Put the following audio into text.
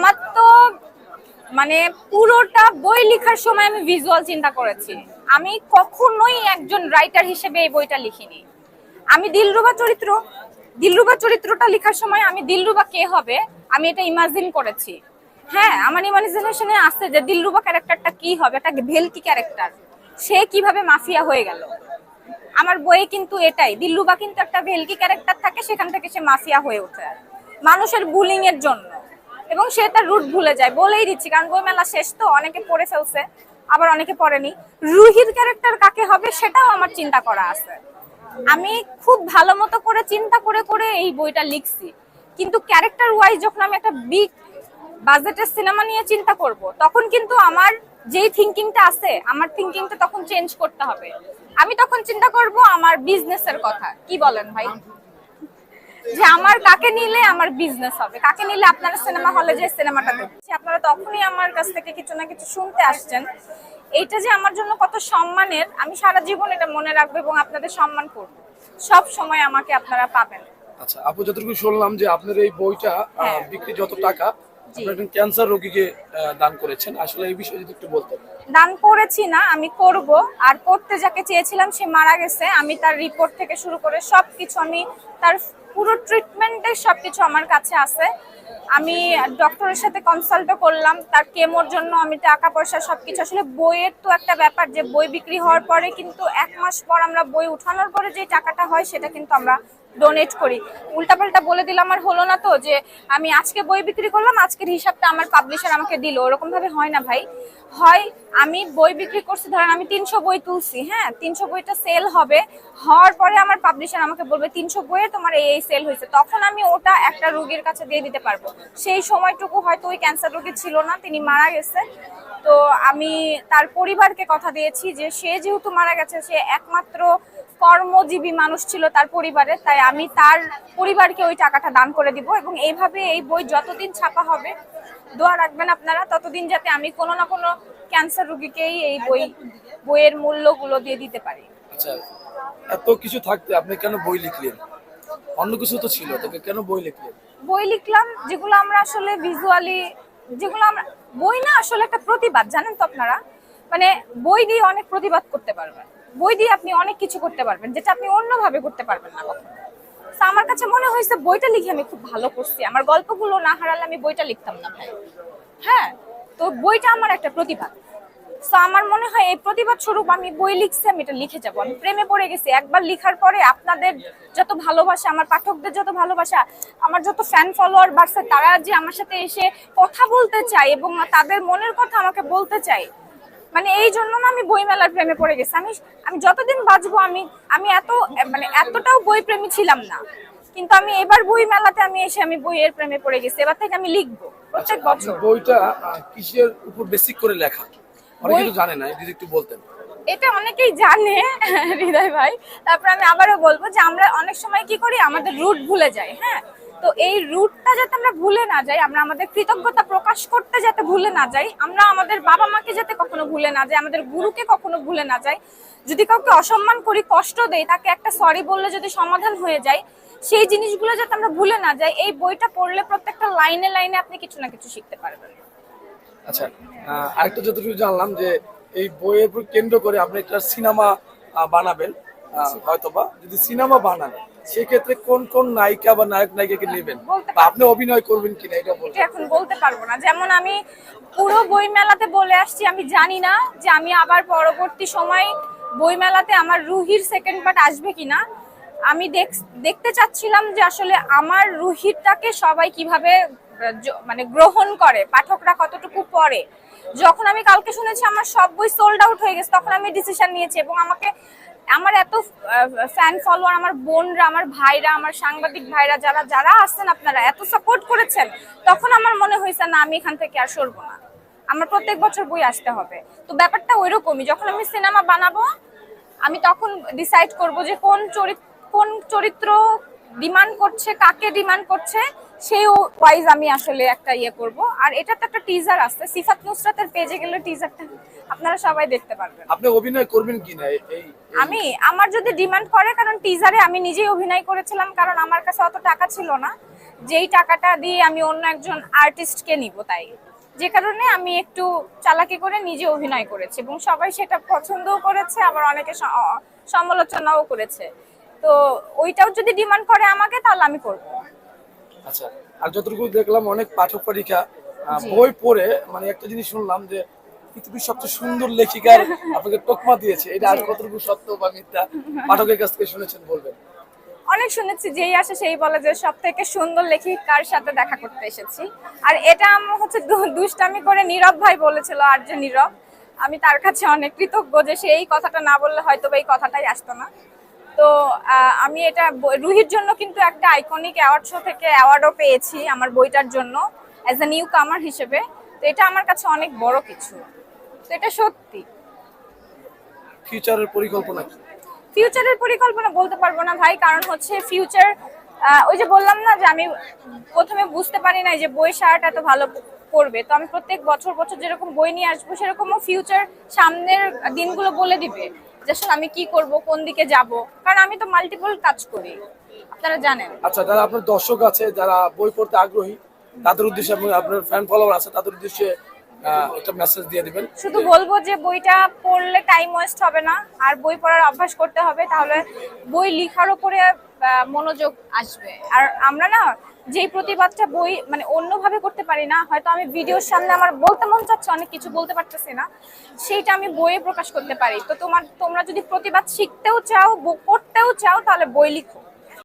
আমার তো মানে পুরোটা বই লেখার সময় আমি ভিজুয়াল চিন্তা করেছি। আমি কখনোই একজন রাইটার হিসেবে এই বইটা লিখিনি। আমি দিলরুবা চরিত্র। দিলরুবা চরিত্রটা লেখার সময় আমি দিলরুবা কে হবে, আমি এটা ইমাজিন করেছি। হ্যাঁ আমার ইমাজিনেশনে আছে যে দিলরুবা ক্যারেক্টারটা কি হবে, একটা ভেলকি ক্যারেক্টার সে কীভাবে মাফিয়া হয়ে গেল। আমার বইয়ে কিন্তু এটাই দিল্লুবা কিন্তু একটা ভেলকি ক্যারেক্টার থাকে, সেখান থেকে সে মাফিয়া হয়ে ওঠে। মানুষের বুলিং এর জন্য। এবং সে তার রুট ভুলে যায়। বলেই দিচ্ছি, কারণ বই মেলা শেষ তো, অনেকে পড়ে ফেলছে, আবার অনেকে পড়েনি। রুহির ক্যারেক্টার কাকে হবে সেটাও আমার চিন্তা করা আছে। আমি খুব ভালো মতো করে চিন্তা করে করে এই বইটা লিখছি। কিন্তু ক্যারেক্টার ওয়াইজ যখন আমি একটা বিগ বাজেটের সিনেমা নিয়ে চিন্তা করব, তখন কিন্তু আমার যেই থিঙ্কিংটা আছে, আমার থিঙ্কিংটা তখন চেঞ্জ করতে হবে। আমি তখন চিন্তা করব আমার বিজনেসের কথা। কি বলেন ভাই? যে আমার কাকে নিলে আমার বিজনেস হবে? কাকে নিলে আপনারা সিনেমা হলে যে সিনেমাটা দেখছি আপনারা তখনই আমার কাছ থেকে কিছু না কিছু শুনতে আসছেন। এইটা যে আমার জন্য কত সম্মানের আমি সারা জীবন এটা মনে রাখব এবং আপনাদের সম্মান করব। সব সময় আমাকে আপনারা পাবেন। আচ্ছা আপু যতটুকু শুনলাম যে আপনার এই বইটা হ্যাঁ। বিক্রি যত টাকা ক্যান্সার রোগীকে দান করেছেন। আসলে এই বিষয়ে যদি একটু বলতেন। দান করেছি না আমি করব। আর করতে যাকে চেয়েছিলাম সে মারা গেছে। আমি তার রিপোর্ট থেকে শুরু করে সবকিছু আমি তার পুরো ট্রিটমেন্টের সবকিছু আমার কাছে আছে। আমি ডক্টরের সাথে কনসাল্টও করলাম, তার কেমোর জন্য আমি টাকা, পয়সা সব কিছু আসলে বইয়ের তো একটা ব্যাপার যে, বই বিক্রি হওয়ার পরে কিন্তু এক মাস পর আমরা বই উঠানোর পরে যে টাকাটা হয়, সেটা কিন্তু আমরা ডোনেট করি। উল্টাপাল্টা বলে দিলাম আমার হলো না তো যে আমি আজকে বই বিক্রি করলাম, আজকের হিসাবটা আমার পাবলিশার আমাকে দিল। ওরকম ভাবে হয় না ভাই। হয়, আমি বই বিক্রি করছি, ধরেন আমি তিনশো বই তুলছি হ্যাঁ? তিনশো বইটা সেল হবে। হওয়ার পরে আমার পাবলিশার আমাকে বলবে, তিনশো বইয়ে তোমার এই এই সেল হয়েছে। তখন আমি ওটা একটা রোগীর কাছে দিয়ে দিতে পারব। সেই সময়টুকু হয়তো ওই ক্যান্সার রোগী ছিল না, তিনি মারা গেছে। তো আমি তার পরিবারকে কথা দিয়েছি যে সে যেহেতু মারা গেছে, সে একমাত্র কর্মজীবী মানুষ ছিল তার পরিবারে তাই আমি তার পরিবারকে ওই টাকাটা দান করে দিব এবং এইভাবে এই বই যতদিন ছাপা হবে দোয়া রাখবেন আপনারা ততদিন যাতে আমি কোনো না কোনো ক্যান্সার রুগীকেই এই বই বইয়ের মূল্যগুলো দিয়ে দিতে পারি। আচ্ছা এত কিছু থাকতে আপনি কেন বই লিখলেন? অন্য কিছু তো ছিল তোকে কেন বই লিখলেন? বই লিখলাম যেগুলো আমরা আসলে ভিজুয়ালি যেগুলো আমরা বই না আসলে একটা প্রতিবাদ জানেন তো আপনারা? মানে বই দিয়ে অনেক প্রতিবাদ করতে পারবেন। বই দিয়ে আপনি অনেক কিছু করতে পারবেন, যেটা আপনি অন্যভাবে করতে পারবেন না কখনো। আমার কাছে মনে হয়েছে বইটা লিখে আমি খুব ভালো করছি। আমার গল্পগুলো না হারালে আমি বইটা লিখতাম না ভাই। হ্যাঁ তো বইটা আমার একটা প্রতিবাদ। তো আমার মনে হয় এই প্রতিবাদ স্বরূপ আমি বই লিখছি, আমি এটা লিখে যাব। আমি প্রেমে পড়ে গেছি। একবার লিখার পরে আপনাদের যত ভালোবাসা, আমার পাঠকদের যত ভালোবাসা, আমার যত ফ্যান ফলোয়ার বাড়ছে, তারা যে আমার সাথে এসে কথা বলতে চায় এবং তাদের মনের কথা আমাকে বলতে চায় মানে এই জন্য না আমি বই মেলার প্রেমে পড়ে গেছি। আমি আমি যতদিন বাঁচবো আমি আমি এত মানে এতটাও বই প্রেমী ছিলাম না। কিন্তু আমি এবার বই মেলাতে আমি এসে আমি বইয়ের প্রেমে পড়ে গেছি। এবার থেকে আমি লিখব প্রত্যেক বছর। বইটা কিসের উপর বেসিক করে লেখা? অনেকে তো জানে না যদি একটু বলতেন। এটা অনেকেই জানে হৃদয় ভাই। তারপর আমি আবারও বলব যে আমরা অনেক সময় কি করি আমাদের রুট ভুলে যাই হ্যাঁ? তো এই রুটটা যাতে আমরা ভুলে না যাই, আমরা আমাদের কৃতজ্ঞতা প্রকাশ করতে যাতে ভুলে না যাই, আমরা আমাদের বাবা মাকে যাতে কখনো ভুলে না যাই, আমাদের গুরুকে কখনো ভুলে না যাই। যদি কাউকে অসম্মান করি, কষ্ট দেই, তাকে একটা সরি বললে যদি সমাধান হয়ে যায়, সেই জিনিসগুলো যাতে আমরা ভুলে না যাই, এই বইটা পড়লে প্রত্যেকটা লাইনে লাইনে আপনি কিছু না কিছু শিখতে পারবেন। আচ্ছা আরেকটা যতটুকু জানলাম যে এই বইয়ের উপর কেন্দ্র করে আপনি একটা সিনেমা বানাবেন। হয়তোবা যদি সিনেমা বানান সেক্ষেত্রে কোন কোন নায়িকা বা নায়ক নায়িকাকে নেবেন? বলতে বা আপনি অভিনয় করবেন কিনা এটা এখন বলতে পারব না। যেমন আমি পুরো বই মেলাতে বলে আসছি আমি জানি না যে আমি আবার পরবর্তী সময় বই মেলাতে আমার রুহির সেকেন্ড পার্ট আসবে কিনা। আমি দেখ- দেখতে চাচ্ছিলাম যে আসলে আমার রুহিরটাকে সবাই কীভাবে মানে গ্রহণ করে পাঠকরা কতটুকু পড়ে। যখন আমি কালকে শুনেছি আমার সব বই সোল্ড আউট হয়ে গেছে তখন আমি ডিসিশন নিয়েছি এবং আমাকে আমার এত ফ্যান ফলোয়ার আমার বোনরা, আমার ভাইরা, আমার সাংবাদিক ভাইরা, যারা যারা আসছেন আপনারা, এত সাপোর্ট করেছেন, তখন আমার মনে হয়েছে না, আমি এখান থেকে আর সরবো না। আমার প্রত্যেক বছর বই আসতে হবে। তো ব্যাপারটা ওইরকমই, যখন আমি সিনেমা বানাবো, আমি তখন ডিসাইড করব যে কোন চরিত্র কোন চরিত্র ডিমান্ড করছে, কাকে ডিমান্ড করছে সেই ওয়াইজ আমি আসলে একটা ইয়ে করব। আর এটা তো একটা টিজার আছে সিফাত নুসরাতের পেজে গেলে টিজারটা আপনারা সবাই দেখতে পারবেন। আপনি অভিনয় করবেন এই এই- আমি আমার যদি ডিমান্ড করে কারণ টিজারে আমি নিজেই অভিনয় করেছিলাম কারণ আমার কাছে অত টাকা ছিল না। যেই টাকাটা দিয়ে আমি অন্য একজন আর্টিস্টকে নিব তাই। যে কারণে আমি একটু চালাকি করে নিজে অভিনয় করেছি এবং সবাই সেটা পছন্দও করেছে আবার অনেকে সমালোচনাও করেছে। তো ওইটাও যদি ডিমান্ড করে আমাকে তাহলে আমি করব। আচ্ছা আর যতটুকু দেখলাম অনেক পাঠক পাঠিকা বই পড়ে মানে একটা জিনিস শুনলাম যে পৃথিবীর সবচেয়ে সুন্দর লেখিকার আপনাকে টোকমা দিয়েছে। এটা আর কতটুকু সত্য বা মিথ্যা? পাঠকের কাছ থেকে শুনেছেন বলবেন। অনেক শুনেছি যেই আসে সেই বলে যে সব থেকে সুন্দর লেখিকার সাথে দেখা করতে এসেছি। আর এটা আমার হচ্ছে দুষ্টামি করে নীরব ভাই বলেছিল আর যে নীরব আমি তার কাছে অনেক কৃতজ্ঞ যে সে এই কথাটা না বললে হয়তো বা এই কথাটাই আসতো না। তো আমি এটা রুহির জন্য কিন্তু একটা আইকনিক অ্যাওয়ার্ড শো থেকে অ্যাওয়ার্ডও পেয়েছি আমার বইটার জন্য অ্যাজ এ নিউ কামার হিসেবে। তো এটা আমার কাছে অনেক বড় কিছু। তো এটা সত্যি। ফিউচারের পরিকল্পনা ফিউচারের পরিকল্পনা বলতে পারব না ভাই কারণ হচ্ছে ফিউচার ওই যে বললাম না যে আমি প্রথমে বুঝতে পারি না যে বই সারাটা এত ভালো করবে। তো আমি প্রত্যেক বছর বছর যেরকম বই নিয়ে আসব সেরকমও ফিউচার সামনের দিনগুলো বলে দিবে। যে আসলে আমি কি করব, কোন দিকে যাব? কারণ আমি তো মাল্টিপল কাজ করি। আপনারা জানেন। আচ্ছা যারা আপনার দর্শক আছে, যারা বই পড়তে আগ্রহী, তাদের উদ্দেশ্যে আপনার ফ্যান ফলোয়ার আছে, তাদের উদ্দেশ্যে একটা মেসেজ দিয়ে দিবেন। শুধু বলব যে বইটা পড়লে টাইম ওয়েস্ট হবে না, আর বই পড়ার অভ্যাস করতে হবে, তাহলে বই লেখার উপরে মনোযোগ আসবে। আর আমরা না, যেই প্রতিবাদটা বই মানে অন্যভাবে করতে পারি না, হয়তো আমি ভিডিওর সামনে আমার বলতে মন চাচ্ছে, অনেক কিছু বলতে পারতেছি না, সেইটা আমি বইয়ে প্রকাশ করতে পারি। তো তোমার, তোমরা যদি প্রতিবাদ শিখতেও চাও করতেও চাও, তাহলে বই লিখো।